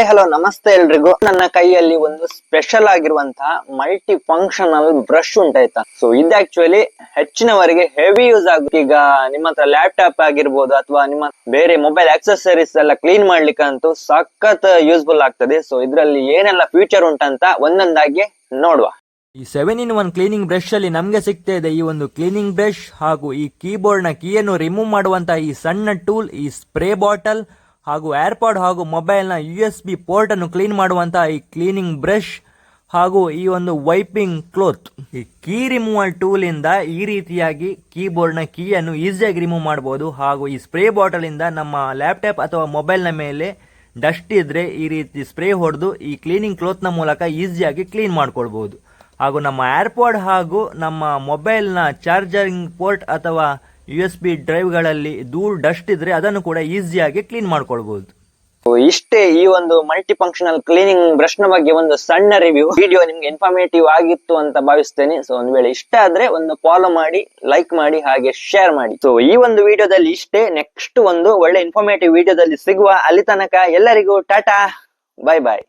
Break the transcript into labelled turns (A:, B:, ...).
A: Hi hello ನಮಸ್ತೆ ಎಲ್ರಿಗೂ. ನನ್ನ ಕೈಯಲ್ಲಿ ಒಂದು ಸ್ಪೆಷಲ್ ಆಗಿರುವಂತಹ ಮಲ್ಟಿ ಫಂಕ್ಷನಲ್ ಬ್ರಷ್ ಉಂಟಾಯ್ತಾ? ಸೊ ಇದು ಆಕ್ಚುಲಿ ಹೆಚ್ಚಿನವರಿಗೆ ಹೆವಿ ಯೂಸ್ ಆಗುತ್ತೆ. ಈಗ ನಿಮ್ಮ ಹತ್ರ ಲ್ಯಾಪ್ಟಾಪ್ ಆಗಿರ್ಬೋದು ಅಥವಾ ನಿಮ್ಮ ಬೇರೆ ಮೊಬೈಲ್ ಆಕ್ಸೆಸರೀಸ್ ಎಲ್ಲ ಕ್ಲೀನ್ ಮಾಡ್ಲಿಕ್ಕೆ ಅಂತೂ ಸಖತ್ ಯೂಸ್ಫುಲ್ ಆಗ್ತದೆ. ಸೊ ಇದರಲ್ಲಿ ಏನೆಲ್ಲ ಫ್ಯೂಚರ್ ಉಂಟಂತ ಒಂದೊಂದಾಗಿ ನೋಡುವ.
B: ಈ seven in one cleaning brush ಅಲ್ಲಿ ನಮಗೆ ಸಿಗ್ತಾ ಇದೆ ಈ ಒಂದು ಕ್ಲೀನಿಂಗ್ ಬ್ರಷ್ ಹಾಗೂ ಈ ಕೀಬೋರ್ಡ್ನ ಕೀಯನ್ನು ರಿಮೂವ್ ಮಾಡುವಂತಹ ಈ ಸಣ್ಣ ಟೂಲ್ ಈ ಸ್ಪ್ರೇ ಬಾಟಲ್ ಹಾಗೂ ಏರ್ಪಾಡ್ ಹಾಗೂ ಮೊಬೈಲ್ನ ಯು ಎಸ್ ಬಿ ಪೋರ್ಟ್ ಅನ್ನು ಕ್ಲೀನ್ ಮಾಡುವಂಥ ಈ ಕ್ಲೀನಿಂಗ್ ಬ್ರಷ್ ಹಾಗೂ ಈ ಒಂದು ವೈಪಿಂಗ್ ಕ್ಲೋತ್ ಈ ಕೀ ರಿಮೂವಲ್ ಟೂಲ್ ಇಂದ ಈ ರೀತಿಯಾಗಿ ಕೀಬೋರ್ಡ್ನ ಕೀಯನ್ನು ಈಸಿಯಾಗಿ ರಿಮೂವ್ ಮಾಡಬಹುದು ಹಾಗೂ ಈ ಸ್ಪ್ರೇ ಬಾಟಲ್ ಇಂದ ನಮ್ಮ ಲ್ಯಾಪ್ಟಾಪ್ ಅಥವಾ ಮೊಬೈಲ್ನ ಮೇಲೆ ಡಸ್ಟ್ ಇದ್ದರೆ ಈ ರೀತಿ ಸ್ಪ್ರೇ ಹೊಡೆದು ಈ ಕ್ಲೀನಿಂಗ್ ಕ್ಲೋತ್ನ ಮೂಲಕ ಈಸಿಯಾಗಿ ಕ್ಲೀನ್ ಮಾಡ್ಕೊಳ್ಬಹುದು. ಹಾಗೂ ನಮ್ಮ ಏರ್ಪಾಡ್ ಹಾಗೂ ನಮ್ಮ ಮೊಬೈಲ್ನ ಚಾರ್ಜರಿಂಗ್ ಪೋರ್ಟ್ ಅಥವಾ ಯು ಎಸ್ ಬಿ ಡ್ರೈವ್ಗಳಲ್ಲಿ ದೂರ್ ಡಸ್ಟ್ ಇದ್ರೆ ಅದನ್ನು ಕೂಡ ಈಸಿಯಾಗಿ ಕ್ಲೀನ್ ಮಾಡ್ಕೊಳ್ಬಹುದು
A: ಇಷ್ಟೇ ಈ ಒಂದು ಮಲ್ಟಿ ಫಂಕ್ಷನಲ್ ಕ್ಲೀನಿಂಗ್ ಬ್ರಷ್ನ ಬಗ್ಗೆ ಒಂದು ಸಣ್ಣ ರಿವ್ಯೂ ವಿಡಿಯೋ ನಿಮ್ಗೆ ಇನ್ಫಾರ್ಮೇಟಿವ್ ಆಗಿತ್ತು ಅಂತ ಭಾವಿಸ್ತೇನೆ. ಸೊ ಒಂದ್ ವೇಳೆ ಇಷ್ಟ ಆದ್ರೆ ಒಂದು ಫಾಲೋ ಮಾಡಿ ಲೈಕ್ ಮಾಡಿ, ಹಾಗೆ ಶೇರ್ ಮಾಡಿ. ಸೊ ಈ ಒಂದು ವಿಡಿಯೋದಲ್ಲಿ ಇಷ್ಟೇ. ನೆಕ್ಸ್ಟ್ ಒಂದು ಒಳ್ಳೆ ಇನ್ಫಾರ್ಮೇಟಿವ್ ವಿಡಿಯೋದಲ್ಲಿ ಸಿಗುವ ಅಲ್ಲಿ ತನಕ ಎಲ್ಲರಿಗೂ ಟಾಟಾ. Bye bye